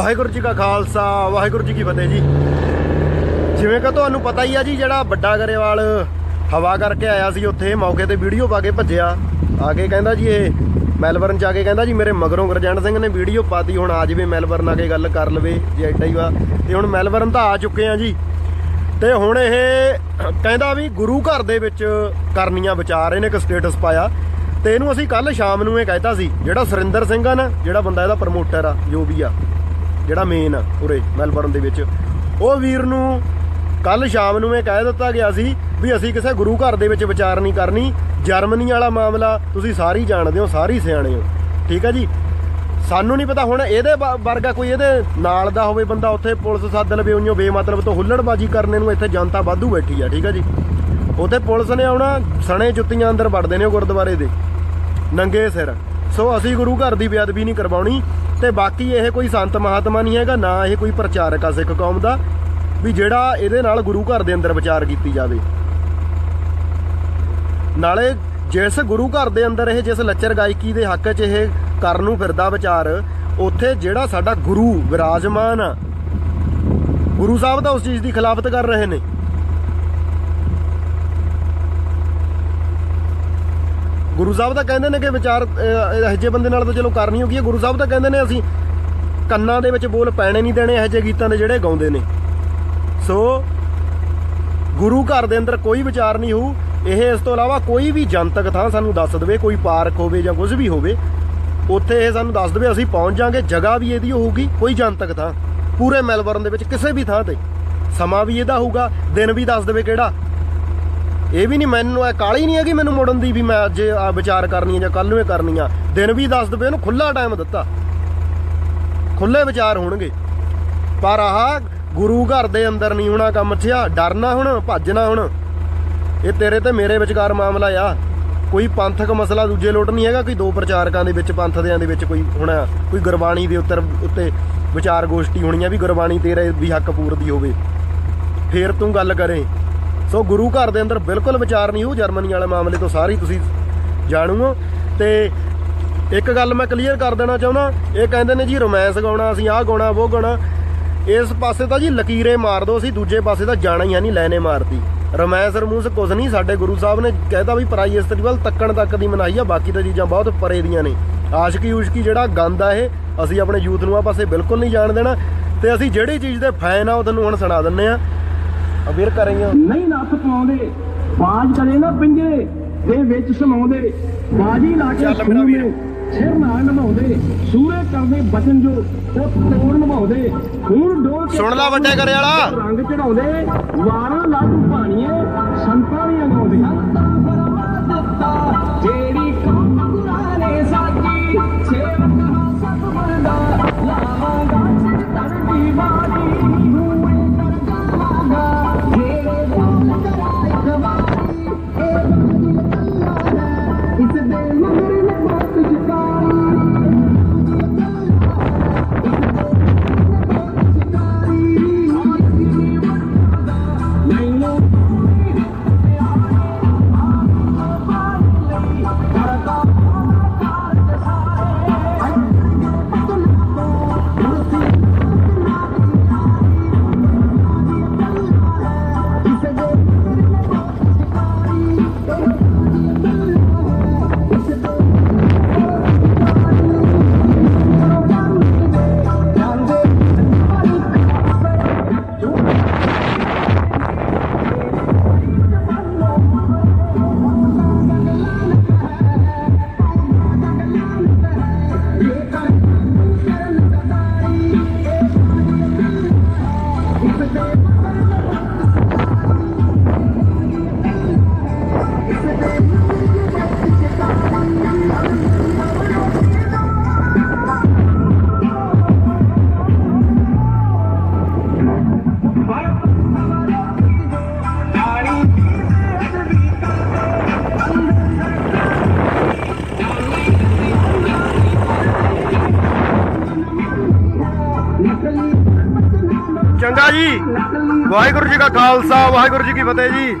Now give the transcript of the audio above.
ਵਾਹਿਗੁਰੂ ਜੀ ਕਾ ਖਾਲਸਾ, ਵਾਹਿਗੁਰੂ ਜੀ ਕੀ ਫਤਿਹ ਜੀ। ਜਿਵੇਂ ਕਿ ਤੁਹਾਨੂੰ ਪਤਾ ਹੀ ਆ ਜੀ, ਜਿਹੜਾ ਵੱਡਾ ਗਰੇਵਾਲ ਹਵਾ ਕਰਕੇ ਆਇਆ ਸੀ ਉੱਥੇ, ਮੌਕੇ ਤੇ ਵੀਡੀਓ ਪਾ ਕੇ ਭੱਜਿਆ। ਆ ਕੇ ਕਹਿੰਦਾ ਜੀ, ਇਹ ਮੈਲਬਰਨ ਚ ਆ ਕੇ ਕਹਿੰਦਾ ਜੀ, ਮੇਰੇ ਮਗਰੋਂ ਗੁਰਜੰਟ ਸਿੰਘ ਨੇ ਵੀਡੀਓ ਪਾਤੀ, ਹੁਣ ਆ ਜਾਵੇ ਮੈਲਬਰਨ ਆ ਕੇ ਗੱਲ ਕਰ ਲਵੇ, ਜੇ ਐਡਾ ਹੀ ਵਾ। ਤੇ ਹੁਣ ਮੈਲਬਰਨ ਤਾਂ ਆ ਚੁੱਕੇ ਆ ਜੀ। ਤੇ ਹੁਣ ਇਹ ਕਹਿੰਦਾ ਵੀ ਗੁਰੂ ਘਰ ਦੇ ਵਿੱਚ ਕਰਨੀਆਂ ਵਿਚਾਰ ਇਹਨੇ ਇੱਕ ਸਟੇਟਸ ਪਾਇਆ। ਤੇ ਇਹਨੂੰ ਅਸੀਂ ਕੱਲ ਸ਼ਾਮ ਨੂੰ ਇਹ ਕਹਿਤਾ ਸੀ, ਜਿਹੜਾ ਸੁਰਿੰਦਰ ਸਿੰਘ ਆ ਨਾ, ਜਿਹੜਾ ਬੰਦਾ ਇਹਦਾ ਪ੍ਰਮੋਟਰ ਆ, ਜੋ ਵੀ ਆ। ਜਿਹੜਾ ਮੇਨ ਆ ਉਰੇ ਮੈਲਬਰਨ ਦੇ ਵਿੱਚ। ਉਹ ਵੀਰ ਨੂੰ ਕੱਲ ਸ਼ਾਮ ਨੂੰ ਇਹ ਕਹਿ ਦਿੱਤਾ ਗਿਆ ਸੀ ਵੀ ਅਸੀਂ ਕਿਸੇ ਗੁਰੂ ਘਰ ਦੇ ਵਿੱਚ ਵਿਚਾਰ ਨਹੀਂ ਕਰਨੀ। ਜਰਮਨੀ ਵਾਲਾ ਮਾਮਲਾ ਤੁਸੀਂ ਸਾਰੀ ਜਾਣਦੇ ਹੋ, ਸਾਰੀ ਸਿਆਣੇ ਹੋ। ਠੀਕ ਹੈ ਜੀ? ਸਾਨੂੰ ਨਹੀਂ ਪਤਾ ਹੁਣ ਇਹਦੇ ਵਾ- ਵਰਗਾ ਕੋਈ ਇਹਦੇ ਨਾਲ ਦਾ ਹੋਵੇ ਬੰਦਾ ਉੱਥੇ ਪੁਲਿਸ ਸੱਦ ਲਵੇ ਉਹਨੂੰ ਬੇਮਤਲਬ ਤੋਂ ਹੁੱਲੜਬਾਜੀ ਕਰਨੇ ਨੂੰ ਇੱਥੇ ਜਨਤਾ ਵਾਧੂ ਬੈਠੀ ਆ, ਠੀਕ ਹੈ ਜੀ? ਉੱਥੇ ਪੁਲਿਸ ਨੇ ਆਉਣਾ, ਸਣੇ ਜੁੱਤੀਆਂ ਅੰਦਰ ਵੜਦੇ ਨੇ ਉਹ ਗੁਰਦੁਆਰੇ ਦੇ। ਨੰਗੇ ਸਿਰ। ਸੋ ਅਸੀਂ ਗੁਰੂ ਘਰ ਦੀ ਬੇਅਦਬੀ ਨਹੀਂ ਕਰਵਾਉਣੀ। ਤੇ ਬਾਕੀ ਇਹ ਕੋਈ ਸੰਤ ਮਹਾਤਮਾ ਨਹੀਂ ਹੈਗਾ, ਨਾ ਇਹ ਕੋਈ ਪ੍ਰਚਾਰਕ ਆ ਸਿੱਖ ਕੌਮ ਦਾ, ਵੀ ਜਿਹੜਾ ਇਹਦੇ ਨਾਲ ਗੁਰੂ ਘਰ ਦੇ ਅੰਦਰ ਵਿਚਾਰ ਕੀਤੀ ਜਾਵੇ। ਨਾਲੇ ਜਿਸ ਗੁਰੂ ਘਰ ਦੇ ਅੰਦਰ ਇਹ ਜਿਸ ਲੱਚਰ ਗਾਇਕੀ ਦੇ ਹੱਕ 'ਚ ਇਹ ਕਰਨ ਨੂੰ ਫਿਰਦਾ ਵਿਚਾਰ, ਉੱਥੇ ਜਿਹੜਾ ਸਾਡਾ ਗੁਰੂ, ਵਿਰਾਜਮਾਨ ਆ, ਗੁਰੂ ਸਾਹਿਬ ਤਾਂ ਉਸ ਚੀਜ਼ ਦੀ ਖਿਲਾਫਤ ਕਰ ਰਹੇ ਨੇ। ਗੁਰੂ ਸਾਹਿਬ ਤਾਂ ਕਹਿੰਦੇ ਨੇ ਕਿ ਵਿਚਾਰ ਇਹੋ ਜਿਹੇ ਬੰਦੇ ਨਾਲ ਤਾਂ ਚਲੋ ਕਰਨੀ ਹੋਗੀ। ਗੁਰੂ ਸਾਹਿਬ ਤਾਂ ਕਹਿੰਦੇ ਨੇ ਅਸੀਂ ਕੰਨਾਂ ਦੇ ਵਿੱਚ ਬੋਲ ਪੈਣੇ ਨਹੀਂ ਦੇਣੇ, ਇਹੋ ਜਿਹੇ ਗੀਤਾਂ ਦੇ ਜਿਹੜੇ ਗਾਉਂਦੇ ਨੇ। ਸੋ, ਗੁਰੂ ਘਰ ਦੇ ਅੰਦਰ ਕੋਈ ਵਿਚਾਰ ਨਹੀਂ ਹੋਊ। ਇਹ ਇਸ ਤੋਂ ਇਲਾਵਾ ਕੋਈ ਵੀ ਜਨਤਕ ਥਾਂ ਸਾਨੂੰ ਦੱਸ ਦੇਵੇ, ਕੋਈ ਪਾਰਕ ਹੋਵੇ ਜਾਂ ਕੁਝ ਵੀ ਹੋਵੇ, ਉੱਥੇ ਇਹ ਸਾਨੂੰ ਦੱਸ ਦੇਵੇ, ਅਸੀਂ ਪਹੁੰਚ ਜਾਾਂਗੇ, ਜਗ੍ਹਾ ਵੀ ਇਹਦੀ ਹੋਊਗੀ, ਕੋਈ ਜਨਤਕ ਥਾਂ। ਪੂਰੇ ਮੈਲਬਰਨ ਦੇ ਵਿੱਚ ਕਿਸੇ ਵੀ ਥਾਂ ਤੇ। ਸਮਾਂ ਵੀ ਇਹਦਾ ਹੋਊਗਾ, ਦਿਨ ਵੀ ਦੱਸ ਦੇਵੇ ਕਿਹੜਾ। ਇਹ ਵੀ ਨਹੀਂ ਮੈਨੂੰ, ਇਹ ਕਾਲੀ ਨਹੀਂ ਹੈਗੀ ਮੈਨੂੰ ਮੁੜਨ ਦੀ ਵੀ ਮੈਂ ਅੱਜ ਆ ਵਿਚਾਰ ਕਰਨੀ ਹੈ ਜਾਂ ਕੱਲ ਨੂੰ ਇਹ ਕਰਨੀ ਆ। ਦਿਨ ਵੀ ਦੱਸ ਦੇਵੇ, ਇਹਨੂੰ ਖੁੱਲਾ ਟਾਈਮ ਦਿੱਤਾ। ਖੁੱਲੇ ਵਿਚਾਰ ਹੋਣਗੇ। ਪਰ ਆਹ ਗੁਰੂ ਘਰ ਦੇ ਅੰਦਰ ਨਹੀਂ ਹੋਣਾ ਕੰਮ ਛਿਆ ਡਰਨਾ ਹੁਣ, ਭੱਜਣਾ ਹੁਣ। ਇਹ ਤੇਰੇ ਤੇ ਮੇਰੇ ਵਿਚਕਾਰ ਮਾਮਲਾ ਆ। ਕੋਈ ਪੰਥਕ ਮਸਲਾ ਦੂਜੇ ਲੋਟ ਨਹੀਂ ਹੈਗਾ, ਕੋਈ ਦੋ ਪ੍ਰਚਾਰਕਾਂ ਦੇ ਵਿੱਚ ਪੰਥ ਦਿਆਂ ਦੇ ਵਿੱਚ ਕੋਈ ਹੋਣਾ। ਕੋਈ ਗੁਰਬਾਣੀ ਦੇ ਉੱਤਰ, ਉੱਤੇ ਵਿਚਾਰ ਗੋਸ਼ਟੀ ਹੋਣੀ ਆ ਵੀ ਗੁਰਬਾਣੀ ਤੇਰੇ ਵੀ ਹੱਕ ਪੂਰਦੀ ਹੋਵੇ। ਫੇਰ ਤੂੰ ਗੱਲ ਕਰੇ। ਸੋ ਗੁਰੂ ਘਰ ਦੇ ਅੰਦਰ ਬਿਲਕੁਲ ਵਿਚਾਰ ਨਹੀਂ ਹੋ ਜਰਮਨੀ ਵਾਲੇ ਮਾਮਲੇ ਤੋਂ ਸਾਰੀ ਤੁਸੀਂ ਜਾਣੂ ਹੋ ਤੇ ਇੱਕ ਗੱਲ ਮੈਂ ਕਲੀਅਰ ਕਰ ਦੇਣਾ ਚਾਹੁੰਦਾ, ਇਹ ਕਹਿੰਦੇ ਨੇ ਜੀ ਰੋਮਾਂਸ ਗਾਉਣਾ, ਅਸੀਂ ਆਹ ਗਾਉਣਾ, ਉਹ ਗਾਉਣਾ। ਇਸ ਪਾਸੇ ਤਾਂ ਜੀ ਲਕੀਰੇ ਮਾਰ ਦੋ ਅਸੀਂ, ਦੂਜੇ ਪਾਸੇ ਤਾਂ ਜਾਣਾ ਹੀ ਹੈ ਨਹੀਂ ਲੈਨੇ ਮਾਰਤੀ ਰੋਮਾਂਸ ਰਮੂਸ ਕੁਝ ਨਹੀਂ, ਸਾਡੇ ਗੁਰੂ ਸਾਹਿਬ ਨੇ ਕਹਿਤਾ ਵੀ ਪਰਾਈ ਇਸਤਰੀ ਵੱਲ ਤੱਕਣ ਤੱਕ ਦੀ ਮਨਾਈ ਆ, ਬਾਕੀ ਤਾਂ ਚੀਜ਼ਾਂ ਬਹੁਤ ਪਰੇ ਦੀਆਂ ਨੇ। ਆਸ਼ਕੀ ਉਸ਼ਕੀ ਜਿਹੜਾ ਗੰਦ ਆ ਇਹ, ਅਸੀਂ ਆਪਣੇ ਯੂਥ ਨੂੰ ਆ ਪਾਸੇ ਬਿਲਕੁਲ ਨਹੀਂ ਜਾਣ ਦੇਣਾ। ਤੇ ਅਸੀਂ ਜਿਹੜੀ ਚੀਜ਼ ਦੇ ਫੈਨ ਆ, ਉਹ ਤੁਹਾਨੂੰ ਹੁਣ ਸੁਣਾ ਦਿੰਨੇ ਆ। ਆ ਵੀਰ ਕਰਾਂਗੇ ਨਹੀਂ ਨੱਥ ਪਾਉਂਦੇ ਬਾਜ ਕਰੇ ਨਾ ਪਿੰਜਰੇ ਦੇ ਵਿੱਚ ਸਮਾਉਂਦੇ ਬਾਜੀ ਲਾ ਕੇ ਵੀਰ। ਸੂਰੇ, ਨਾਲ ਨਿਭਾਉਂਦੇ ਸੂਰੇ ਕਰਦੇ ਬਚਨ ਜੋ ਉਹ ਤੋੜ ਨਿਭਾਉਂਦੇ ਖੂਨ ਡੋਲ ਕੇ ਸੁਣ ਲਾ ਵੱਡੇ ਘਰੇ ਵਾਲਾ। ਰੰਗ ਚੜਾਉਂਦੇ ਵਾਰਾਂ ਲਾਡੂ ਪਾਣੀਏ ਸੰਤਾਂ ਦੀਆਂ ਗਾਉਂਦੇ ਚੰਗਾ ਜੀ। ਵਾਹਿਗੁਰੂ ਜੀ ਕਾ ਖਾਲਸਾ ਵਾਹਿਗੁਰੂ ਜੀ ਕੀ ਫਤਿਹ ਜੀ।